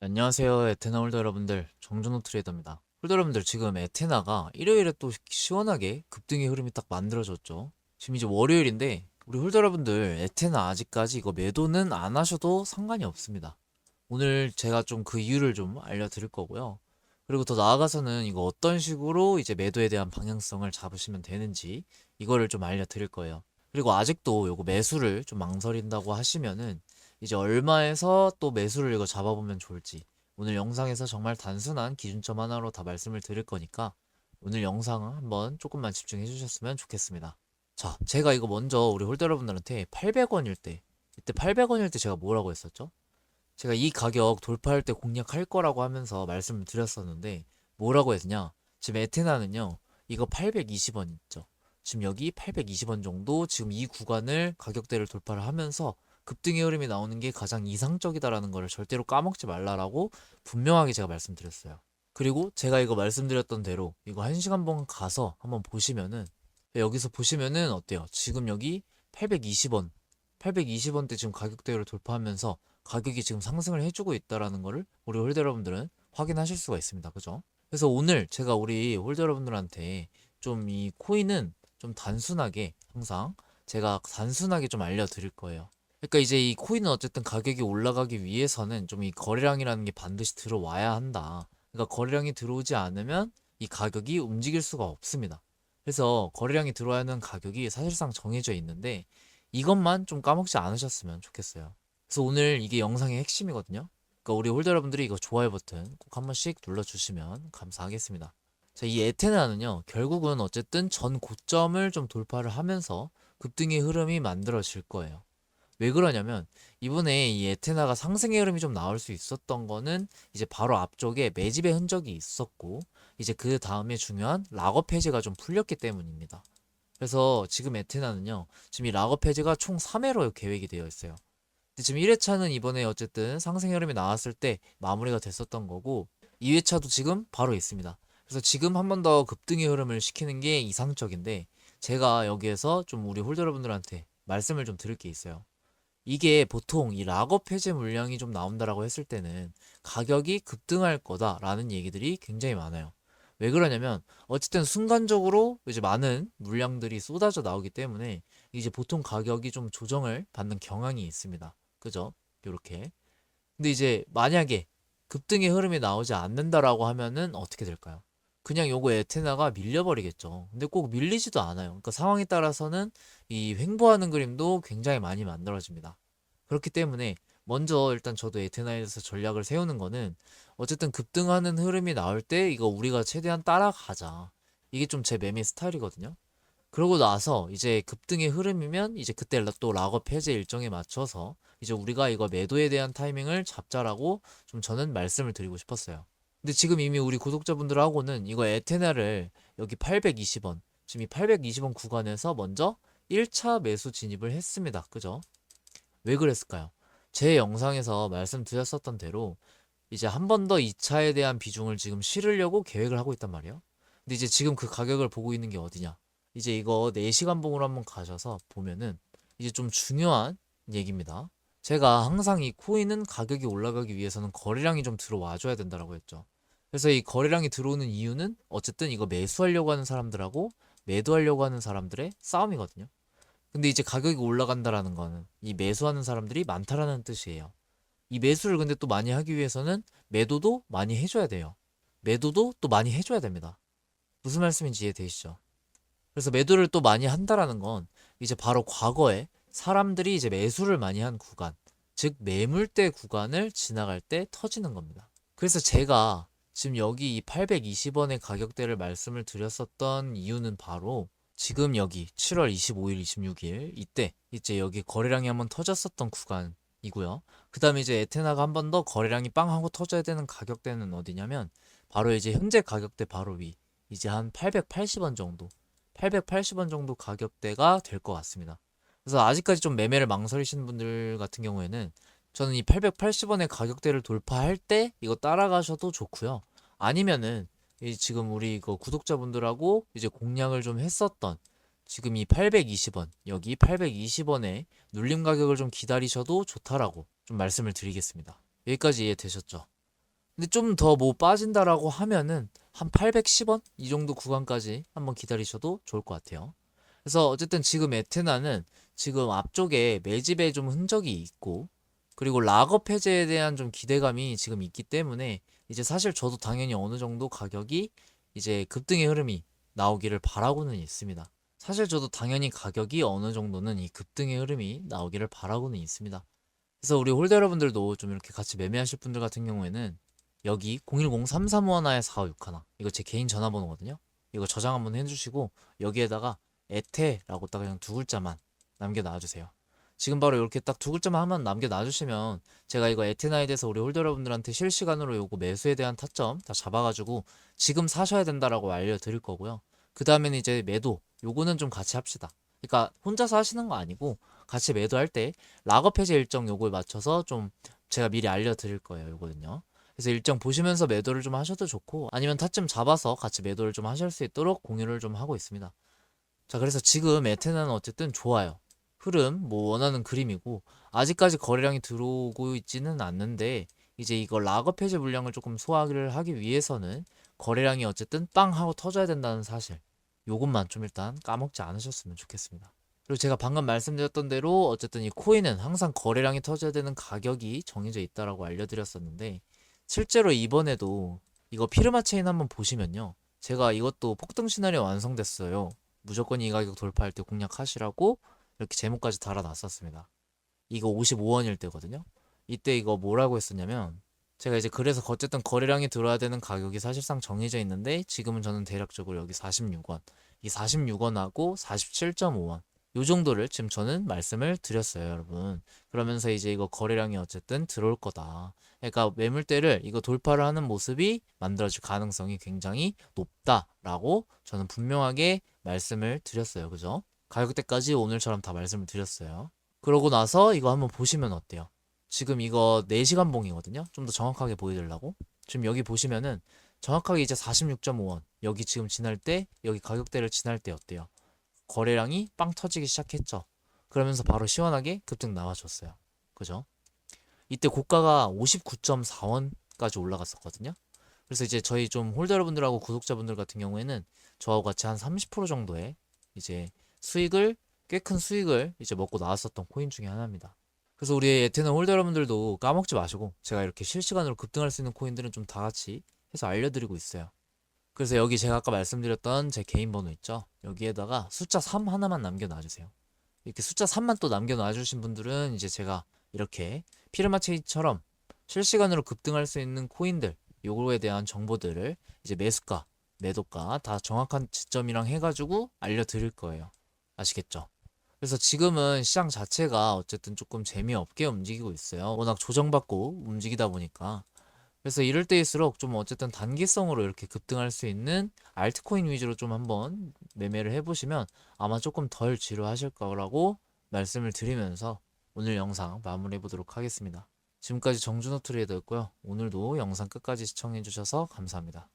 안녕하세요 에테나 홀더 여러분들. 정준호 트레이더입니다. 홀더 여러분들 지금 에테나가 일요일에 또 시원하게 급등의 흐름이 딱 만들어졌죠. 지금 이제 월요일인데 우리 홀더 여러분들 에테나 아직까지 이거 매도는 안 하셔도 상관이 없습니다. 오늘 제가 좀 그 이유를 좀 알려드릴 거고요. 그리고 더 나아가서는 이거 어떤 식으로 이제 매도에 대한 방향성을 잡으시면 되는지 이거를 좀 알려드릴 거예요. 그리고 아직도 요거 매수를 좀 망설인다고 하시면은 이제 얼마에서 또 매수를 이거 잡아보면 좋을지 오늘 영상에서 정말 단순한 기준점 하나로 다 말씀을 드릴 거니까 오늘 영상을 한번 조금만 집중해 주셨으면 좋겠습니다. 자, 제가 이거 먼저 우리 홀더 여러분들한테 800원일 때 이때 800원일 때 제가 뭐라고 했었죠? 제가 이 가격 돌파할 때 공략할 거라고 하면서 말씀을 드렸었는데 뭐라고 했냐? 지금 에테나는요. 이거 820원 있죠. 지금 여기 820원 정도 지금 이 구간을 가격대를 돌파를 하면서 급등의 흐름이 나오는 게 가장 이상적이다라는 거를 절대로 까먹지 말라라고 분명하게 제가 말씀드렸어요. 그리고 제가 이거 말씀드렸던 대로 이거 한 시간 번 가서 한번 보시면은 여기서 보시면은 어때요? 지금 여기 820원, 820원대 지금 가격대를 돌파하면서 가격이 지금 상승을 해주고 있다라는 거를 우리 홀더 여러분들은 확인하실 수가 있습니다. 그죠? 그래서 오늘 제가 우리 홀더 여러분들한테 좀 이 코인은 좀 단순하게 항상 제가 단순하게 좀 알려드릴 거예요. 그러니까 이제 이 코인은 어쨌든 가격이 올라가기 위해서는 좀 이 거래량이라는 게 반드시 들어와야 한다. 그러니까 거래량이 들어오지 않으면 이 가격이 움직일 수가 없습니다. 그래서 거래량이 들어와야 하는 가격이 사실상 정해져 있는데 이것만 좀 까먹지 않으셨으면 좋겠어요. 그래서 오늘 이게 영상의 핵심이거든요. 그러니까 우리 홀더 여러분들이 이거 좋아요 버튼 꼭 한 번씩 눌러주시면 감사하겠습니다. 자, 이 에테나는요, 결국은 어쨌든 전 고점을 좀 돌파를 하면서 급등의 흐름이 만들어질 거예요. 왜 그러냐면 이번에 이 에테나가 상승의 흐름이 좀 나올 수 있었던 거는 이제 바로 앞쪽에 매집의 흔적이 있었고 이제 그 다음에 중요한 락업 해제가 좀 풀렸기 때문입니다. 그래서 지금 에테나는요 지금 이 락업 해제가 총 3회로 계획이 되어 있어요. 근데 지금 1회차는 이번에 어쨌든 상승의 흐름이 나왔을 때 마무리가 됐었던 거고 2회차도 지금 바로 있습니다. 그래서 지금 한 번 더 급등의 흐름을 시키는 게 이상적인데 제가 여기에서 좀 우리 홀더 여러분들한테 말씀을 좀 드릴 게 있어요. 이게 보통 이 락업 해제 물량이 좀 나온다라고 했을 때는 가격이 급등할 거다라는 얘기들이 굉장히 많아요. 왜 그러냐면 어쨌든 순간적으로 이제 많은 물량들이 쏟아져 나오기 때문에 이제 보통 가격이 좀 조정을 받는 경향이 있습니다. 그죠? 요렇게. 근데 이제 만약에 급등의 흐름이 나오지 않는다라고 하면은 어떻게 될까요? 그냥 요거 에테나가 밀려버리겠죠. 근데 꼭 밀리지도 않아요. 그러니까 상황에 따라서는 이 횡보하는 그림도 굉장히 많이 만들어집니다. 그렇기 때문에 먼저 일단 저도 에테나에서 전략을 세우는 거는 어쨌든 급등하는 흐름이 나올 때 이거 우리가 최대한 따라가자. 이게 좀 제 매매 스타일이거든요. 그러고 나서 이제 급등의 흐름이면 이제 그때 또 락업 해제 일정에 맞춰서 이제 우리가 이거 매도에 대한 타이밍을 잡자라고 좀 저는 말씀을 드리고 싶었어요. 근데 지금 이미 우리 구독자분들하고는 이거 에테나를 여기 820원, 지금 이 820원 구간에서 먼저 1차 매수 진입을 했습니다. 그죠? 왜 그랬을까요? 제 영상에서 말씀드렸었던 대로 이제 한 번 더 2차에 대한 비중을 지금 실으려고 계획을 하고 있단 말이에요. 근데 이제 지금 그 가격을 보고 있는 게 어디냐? 이제 이거 4시간 봉으로 한번 가셔서 보면은 이제 좀 중요한 얘기입니다. 제가 항상 이 코인은 가격이 올라가기 위해서는 거래량이 좀 들어와 줘야 된다라고 했죠. 그래서 이 거래량이 들어오는 이유는 어쨌든 이거 매수하려고 하는 사람들하고 매도하려고 하는 사람들의 싸움이거든요. 근데 이제 가격이 올라간다라는 거는 이 매수하는 사람들이 많다라는 뜻이에요. 이 매수를 근데 또 많이 하기 위해서는 매도도 많이 해줘야 돼요. 매도도 또 많이 해줘야 됩니다. 무슨 말씀인지 이해되시죠? 그래서 매도를 또 많이 한다라는 건 이제 바로 과거에 사람들이 이제 매수를 많이 한 구간, 즉 매물대 구간을 지나갈 때 터지는 겁니다. 그래서 제가 지금 여기 이 820원의 가격대를 말씀을 드렸었던 이유는 바로 지금 여기 7월 25일, 26일 이때 이제 여기 거래량이 한번 터졌었던 구간이고요. 그 다음에 이제 에테나가 한 번 더 거래량이 빵 하고 터져야 되는 가격대는 어디냐면 바로 이제 현재 가격대 바로 위 이제 한 880원 정도 880원 정도 가격대가 될 것 같습니다. 그래서 아직까지 좀 매매를 망설이시는 분들 같은 경우에는 저는 이 880원의 가격대를 돌파할 때 이거 따라가셔도 좋고요. 아니면은 이 지금 우리 이거 구독자분들하고 이제 공략을 좀 했었던 지금 이 820원 여기 820원에 눌림 가격을 좀 기다리셔도 좋다라고 좀 말씀을 드리겠습니다. 여기까지 이해되셨죠? 근데 좀 더 뭐 빠진다라고 하면은 한 810원 이 정도 구간까지 한번 기다리셔도 좋을 것 같아요. 그래서 어쨌든 지금 에테나는 지금 앞쪽에 매집에 좀 흔적이 있고 그리고 락업 해제에 대한 좀 기대감이 지금 있기 때문에 이제 사실 저도 당연히 어느 정도 가격이 이제 급등의 흐름이 나오기를 바라고는 있습니다. 사실 저도 당연히 가격이 어느 정도는 이 급등의 흐름이 나오기를 바라고는 있습니다. 그래서 우리 홀더 여러분들도 좀 이렇게 같이 매매하실 분들 같은 경우에는 여기 010-3351-4561 이거 제 개인 전화번호거든요. 이거 저장 한번 해주시고 여기에다가 에테라고 딱 그냥 두 글자만 남겨 놔주세요. 지금 바로 이렇게 딱 두 글자만 한번 남겨 놔주시면 제가 이거 에테나에 대해서 우리 홀더 여러분들한테 실시간으로 요거 매수에 대한 타점 다 잡아가지고 지금 사셔야 된다라고 알려드릴 거고요. 그 다음에는 이제 매도 요거는 좀 같이 합시다. 그러니까 혼자서 하시는 거 아니고 같이 매도할 때 락업 해제 일정 요걸 맞춰서 좀 제가 미리 알려드릴 거예요. 요거는요. 그래서 일정 보시면서 매도를 좀 하셔도 좋고 아니면 타점 잡아서 같이 매도를 좀 하실 수 있도록 공유를 좀 하고 있습니다. 자, 그래서 지금 에테나는 어쨌든 좋아요. 흐름, 뭐 원하는 그림이고 아직까지 거래량이 들어오고 있지는 않는데 이제 이거 락업 해제 물량을 조금 소화를 하기 위해서는 거래량이 어쨌든 빵 하고 터져야 된다는 사실. 요것만 좀 일단 까먹지 않으셨으면 좋겠습니다. 그리고 제가 방금 말씀드렸던 대로 어쨌든 이 코인은 항상 거래량이 터져야 되는 가격이 정해져 있다라고 알려드렸었는데 실제로 이번에도 이거 피르마 체인 한번 보시면요. 제가 이것도 폭등 시나리오 완성됐어요. 무조건 이 가격 돌파할 때 공략하시라고 이렇게 제목까지 달아놨었습니다. 이거 55원일 때거든요. 이때 이거 뭐라고 했었냐면 제가 이제 그래서 어쨌든 거래량이 들어야 되는 가격이 사실상 정해져 있는데 지금은 저는 대략적으로 여기 46원, 이 46원하고 47.5원 요 정도를 지금 저는 말씀을 드렸어요, 여러분. 그러면서 이제 이거 거래량이 어쨌든 들어올 거다. 그러니까 매물대를 이거 돌파를 하는 모습이 만들어질 가능성이 굉장히 높다라고 저는 분명하게 말씀을 드렸어요. 그죠? 가격대까지 오늘처럼 다 말씀을 드렸어요. 그러고 나서 이거 한번 보시면 어때요? 지금 이거 4시간 봉이거든요. 좀 더 정확하게 보여드리려고. 지금 여기 보시면은 정확하게 이제 46.5원. 여기 지금 지날 때, 여기 가격대를 지날 때 어때요? 거래량이 빵 터지기 시작했죠. 그러면서 바로 시원하게 급등 나와줬어요. 그죠? 이때 고가가 59.4원까지 올라갔었거든요. 그래서 이제 저희 좀 홀더 여러분들하고 구독자분들 같은 경우에는 저하고 같이 한 30% 정도의 이제 수익을 꽤 큰 수익을 이제 먹고 나왔었던 코인 중에 하나입니다. 그래서 우리 에테나 홀더 여러분들도 까먹지 마시고 제가 이렇게 실시간으로 급등할 수 있는 코인들은 좀 다 같이 해서 알려드리고 있어요. 그래서 여기 제가 아까 말씀드렸던 제 개인 번호 있죠? 여기에다가 숫자 3 하나만 남겨놔 주세요. 이렇게 숫자 3만 또 남겨놔 주신 분들은 이제 제가 이렇게 피르마 체이처럼 실시간으로 급등할 수 있는 코인들 요거에 대한 정보들을 이제 매수가, 매도가 다 정확한 지점이랑 해가지고 알려드릴 거예요. 아시겠죠? 그래서 지금은 시장 자체가 어쨌든 조금 재미없게 움직이고 있어요. 워낙 조정받고 움직이다 보니까. 그래서 이럴 때일수록 좀 어쨌든 단기성으로 이렇게 급등할 수 있는 알트코인 위주로 좀 한번 매매를 해보시면 아마 조금 덜 지루하실 거라고 말씀을 드리면서 오늘 영상 마무리해 보도록 하겠습니다. 지금까지 정준호 트레이더였고요. 오늘도 영상 끝까지 시청해 주셔서 감사합니다.